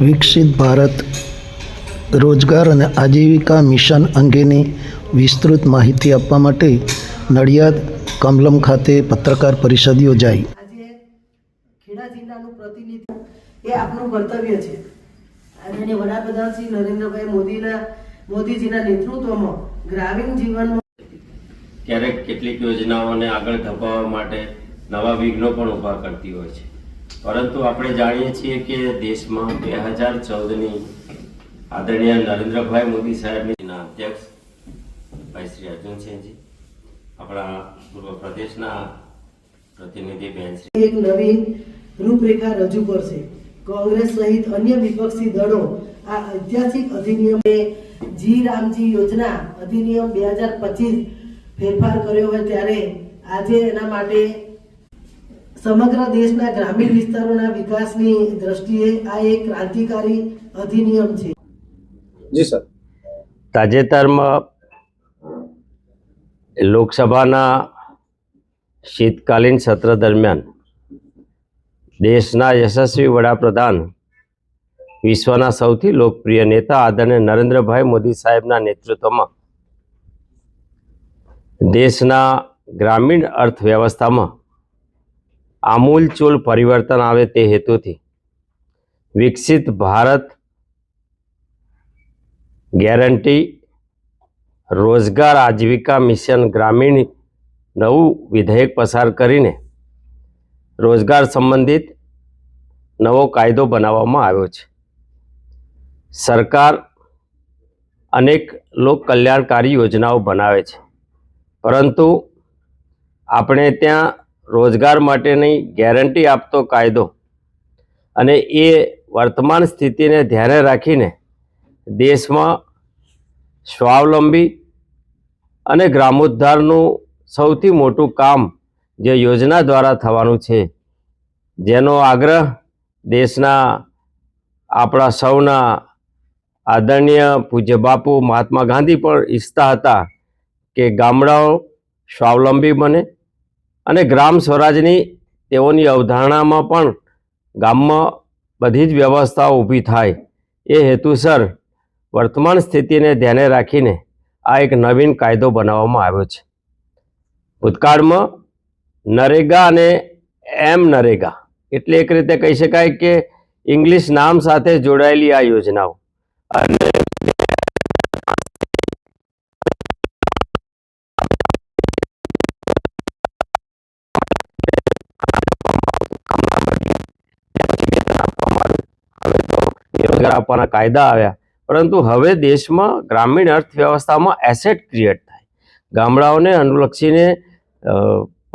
વિકસિત ભારત રોજગાર અને આજીવિકા મિશન અંગેની વિસ્તૃત માહિતી આપવા માટે નડિયાદ કમલમ ખાતે પત્રકાર પરિષદ યોજાઈ. ખેડા જિલ્લાનું પ્રતિનિધિત્વ એ આપણું કર્તવ્ય છે. અને વડાપ્રધાન શ્રી નરેન્દ્રભાઈ મોદીના મોદીજીના નેતૃત્વમાં ગ્રામીણ જીવનમાં ક્યારેક કેટલીક યોજનાઓને આગળ ધપાવવા માટે નવા વિઘ્નો પણ ઊભા કરતી હોય છે. પરંતુ આપણે જાણીએ છીએ કે દેશમાં બે હજાર ચૌદની આદરણીય નરેન્દ્રભાઈ મોદી સાહેબના અધ્યક્ષ ભાઈ શ્રી અર્જુનસિંહજી, આપણા પૂર્વ પ્રદેશના પ્રતિનિધિ બેન શ્રી એક નવીન રૂપરેખા રજૂ કરશે. કોંગ્રેસ સહિત અન્ય વિપક્ષી દળો આ ઐતિહાસિક અધિનિયમ જી રામજી યોજના અધિનિયમ બે હજાર પચીસ ફેરફાર કર્યો હોય ત્યારે આજે એના માટે સમગ્ર દેશના ગ્રામીણ વિસ્તારોના વિકાસની દ્રષ્ટિએ આ એક ક્રાંતિકારી અધિનિયમ છે. જી સર. તાજેતરમાં લોકસભાના શીતકાલીન સત્ર દરમિયાન દેશના યશસ્વી વડાપ્રધાન વિશ્વના સૌથી લોકપ્રિય નેતા આદરણીય નરેન્દ્રભાઈ મોદી સાહેબના નેતૃત્વમાં દેશના ગ્રામીણ અર્થવ્યવસ્થામાં આમૂલચૂલ પરિવર્તન આવે તે હેતુથી. વિકસિત ભારત ગેરંટી, રોજગાર, આજીવિકા, મિશન, ગ્રામીણ, નવું વિધેયક પસાર કરીને રોજગાર સંબંધિત નવો કાયદો બનાવવામાં આવ્યો છે. સરકાર અનેક લોક કલ્યાણકારી યોજનાઓ બનાવે છે. પરંતુ આપણે ત્યાં રોજગાર માટેની ગેરંટી આપતો કાયદો. અને એ વર્તમાન સ્થિતિને ધ્યાને રાખીને દેશમાં સ્વાવલંબી અને ગ્રામોદ્ધારનું સૌથી મોટું કામ જે યોજના દ્વારા થવાનું છે, જેનો આગ્રહ દેશના આપણા સૌના આદરણીય પૂજ્ય બાપુ મહાત્મા ગાંધી પણ ઈચ્છતા હતા કે ગામડાઓ સ્વાવલંબી બને અને ગ્રામ સ્વરાજની તેઓની અવધારણામાં પણ ગામમાં બધી જ વ્યવસ્થાઓ ઊભી થાય. એ હેતુસર વર્તમાન સ્થિતિને ધ્યાને રાખીને આ એક નવીન કાયદો બનાવવામાં આવ્યો છે. ભૂતકાળમાં નરેગા અને એમ નરેગા એટલે એક રીતે કહી શકાય કે ઇંગ્લિશ નામ સાથે જોડાયેલી આ યોજનાઓ. અને રોજગાર આપવાના કાયદા આવ્યા. પરંતુ હવે દેશમાં ગ્રામીણ અર્થવ્યવસ્થામાં એસેટ ક્રિએટ થાય. ગામડાઓને અનુલક્ષીને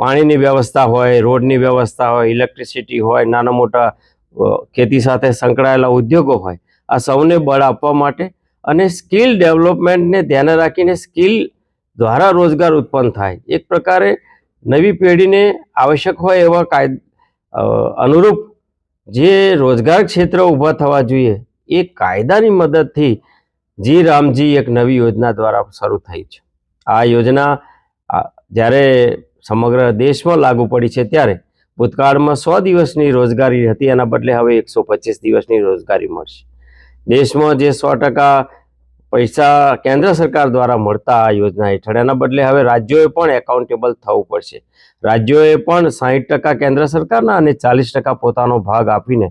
પાણીની વ્યવસ્થા હોય, રોડની વ્યવસ્થા હોય ઇલેક્ટ્રિસિટી હોય, નાના મોટા ખેતી સાથે સંકળાયેલા ઉદ્યોગો હોય, આ સૌને બળ આપવા માટે અને સ્કિલ ડેવલપમેન્ટને ધ્યાને રાખીને સ્કિલ દ્વારા રોજગાર ઉત્પન્ન થાય. એક પ્રકારે નવી પેઢીને આવશ્યક હોય એવા કાય અનુરૂપ જે રોજગાર ક્ષેત્ર ઊભા થવા જોઈએ એ કાયદાની મદદથી જી રામજી એક નવી યોજના દ્વારા શરૂ થઈ છે. આ યોજના જ્યારે સમગ્ર દેશમાં લાગુ પડી છે ત્યારે ભૂતકાળમાં સો દિવસની રોજગારી હતી, એના બદલે હવે એકસો પચીસ દિવસની રોજગારી મળશે. દેશમાં જે સો ટકા પૈસા કેન્દ્ર સરકાર દ્વારા મળતા આ યોજના હેઠળ, એના બદલે હવે રાજ્યોએ પણ એકાઉન્ટેબલ થવું પડશે. રાજ્યોએ પણ સાહીઠ ટકા કેન્દ્ર સરકારના અને ચાલીસ ટકા પોતાનો ભાગ આપીને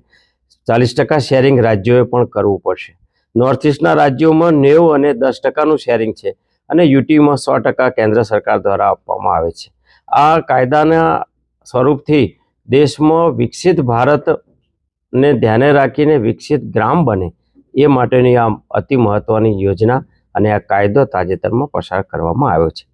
ચાલીસ ટકા શેરિંગ રાજ્યોએ પણ કરવું પડશે. નોર્થ ઇસ્ટના રાજ્યોમાં નેવું અને દસ ટકાનું શેરિંગ છે અને યુટીમાં સો ટકા કેન્દ્ર સરકાર દ્વારા આપવામાં આવે છે. આ કાયદાના સ્વરૂપથી દેશમાં વિકસિત ભારતને ધ્યાને રાખીને વિકસિત ગ્રામ બને એ માટેની આ અતિ મહત્વની યોજના અને આ કાયદો તાજેતરમાં પસાર કરવામાં આવ્યો છે.